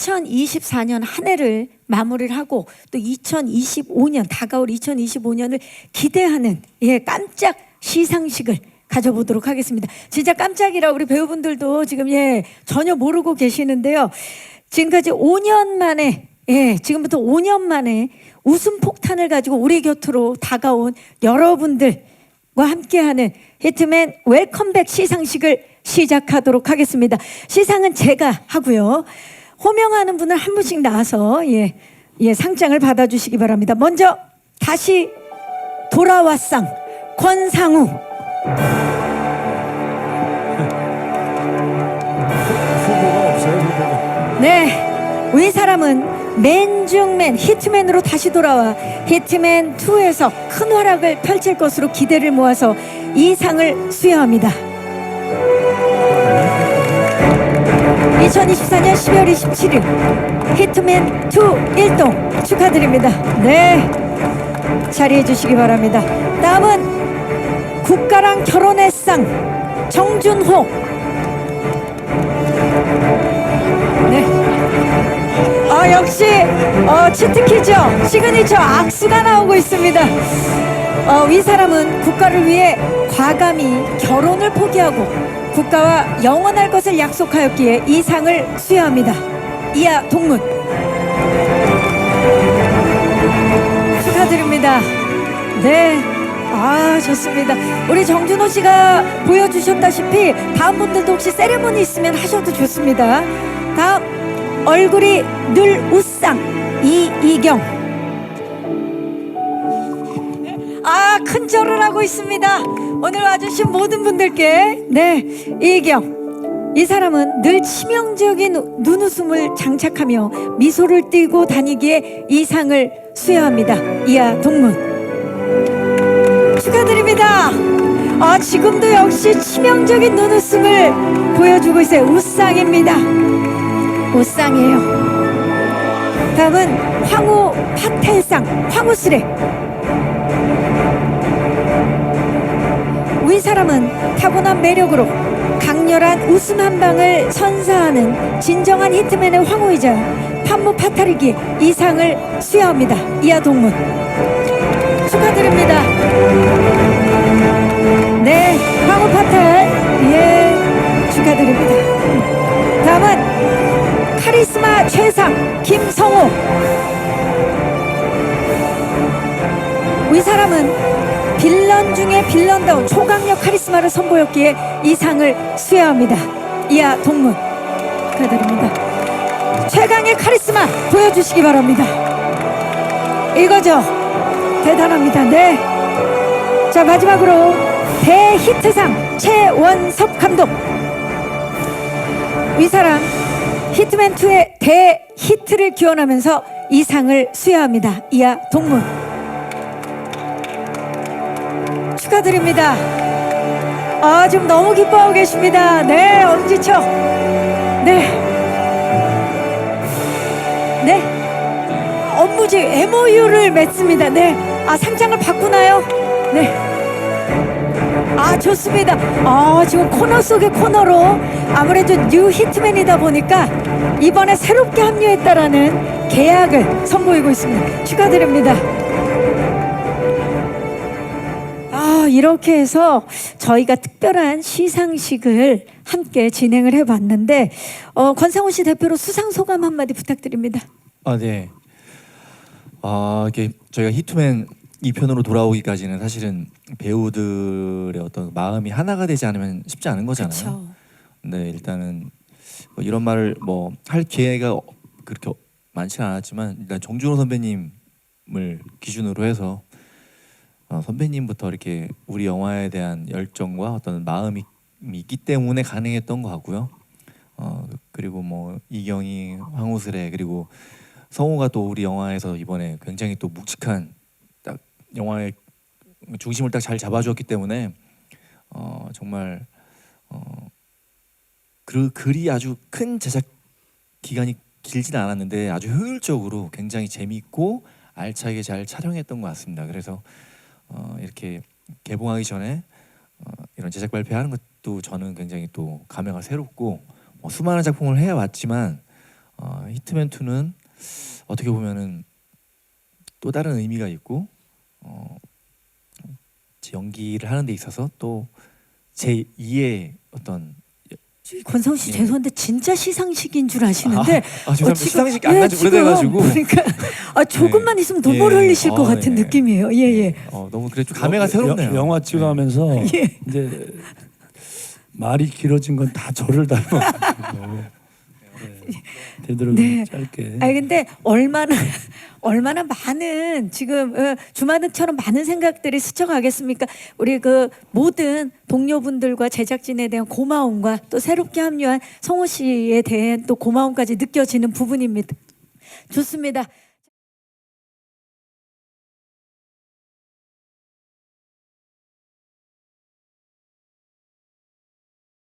2024년 한 해를 마무리를 하고 또 2025년 다가올 2025년을 기대하는 예 깜짝 시상식을 가져보도록 하겠습니다. 진짜 깜짝이라 우리 배우분들도 지금 예 전혀 모르고 계시는데요. 지금까지 5년 만에 예 지금부터 5년 만에 웃음 폭탄을 가지고 우리 곁으로 다가온 여러분들과 함께하는 히트맨 웰컴백 시상식을 시작하도록 하겠습니다. 시상은 제가 하고요. 호명하는 분을 한 분씩 나와서 예, 예 상장을 받아주시기 바랍니다. 먼저 다시 돌아왔상 권상우 네, 위 사람은 맨중맨 히트맨으로 다시 돌아와 히트맨 2에서 큰 활약을 펼칠 것으로 기대를 모아서 이 상을 수여합니다. 2024년 12월 27일 히트맨 2 일동 축하드립니다. 네, 자리해 주시기 바랍니다. 다음은 국가랑 결혼의 상 정준호 네. 아 역시 어, 치트키죠 시그니처 악수가 나오고 있습니다. 어, 이 사람은 국가를 위해 과감히 결혼을 포기하고 국가와 영원할 것을 약속하였기에 이 상을 수여합니다. 이하 동문 축하드립니다. 네. 아 좋습니다. 우리 정준호 씨가 보여주셨다시피 다음 분들도 혹시 세레모니 있으면 하셔도 좋습니다. 다음 얼굴이 늘 웃상 이이경. 아 큰 절을 하고 있습니다. 오늘 와주신 모든 분들께 네 이경. 이 사람은 늘 치명적인 눈웃음을 장착하며 미소를 띠고 다니기에 이 상을 수여합니다. 이하 동문. 축하드립니다. 아, 지금도 역시 치명적인 눈웃음을 보여주고 있어요. 우상입니다. 우상이에요. 다음은 황후 파텔상, 황후스레. 위 사람은 타고난 매력으로 강렬한 웃음 한 방을 선사하는 진정한 히트맨의 황후이자 판무 파타리기 이 상을 수여합니다. 이하 동문. 축하드립니다. 네, 황후 파탈. 예, 축하드립니다. 다음은 카리스마 최상 김성호. 이 사람은 빌런 중에 빌런다운 초강력 카리스마를 선보였기에 이 상을 수여합니다. 이하 동문 축하드립니다. 최강의 카리스마 보여주시기 바랍니다. 이거죠. 대단합니다. 네. 자 마지막으로 대히트상 최원섭 감독. 이 사람 히트맨 2의 대히트를 기원하면서 이 상을 수여합니다. 이하 동문. 축하드립니다. 아, 지금 너무 기뻐하고 계십니다. 네, 엄지척. 네. 네. 업무지 MOU를 맺습니다. 네. 아, 상장을 바꾸나요? 네. 아, 좋습니다. 아, 지금 코너 속의 코너로 아무래도 뉴 히트맨이다 보니까 이번에 새롭게 합류했다라는 계약을 선보이고 있습니다. 축하드립니다. 이렇게 해서 저희가 특별한 시상식을 함께 진행을 해봤는데, 어, 권상우 씨 대표로 수상 소감 한마디 부탁드립니다. 아 네. 아 이게 저희가 히트맨 2편으로 돌아오기까지는 사실은 배우들의 어떤 마음이 하나가 되지 않으면 쉽지 않은 거잖아요. 그렇죠. 네 일단은 뭐 이런 말을 뭐 할 기회가 어- 그렇게 많지는 않았지만 일단 정준호 선배님을 기준으로 해서 어, 선배님부터 이렇게 우리 영화에 대한 열정과 어떤 마음이 있기 때문에 가능했던 것 같고요. 어 그리고 뭐 이경이, 황우슬의 그리고 성우가 또 우리 영화에서 이번에 굉장히 또 묵직한 딱 영화의 중심을 딱 잘 잡아주었기 때문에 어 정말 어 그 글이 아주 큰 제작 기간이 길진 않았는데 아주 효율적으로 굉장히 재미있고 알차게 잘 촬영했던 것 같습니다. 그래서 어 이렇게 개봉하기 전에 어 이런 제작 발표하는 것도 저는 굉장히 또 감회가 새롭고 뭐 수많은 작품을 해왔지만 어, 히트맨 2는 어떻게 보면은 또 다른 의미가 있고 어, 제 연기를 하는 데 있어서 또 제 2의 어떤 권성 씨 예. 죄송한데 진짜 시상식인 줄 아시는데 아, 죄송합니다. 어, 지금- 시상식 안 예, 간지 지금 오래돼가지고 그러니까 아, 조금만 네. 있으면 눈물 예. 흘리실 것 아, 같은 네. 느낌이에요. 예예. 어, 너무 그래 좀 감회가 새롭네요. 여- 영화 찍어가면서 예. 이제 말이 길어진 건 다 저를 네. 되도록 네. 짧게. 아니 근데 얼마나 얼마나 많은 지금 어, 주마등처럼 많은 생각들이 스쳐가겠습니까? 우리 그 모든 동료분들과 제작진에 대한 고마움과 또 새롭게 합류한 성호 씨에 대한 또 고마움까지 느껴지는 부분입니다. 좋습니다.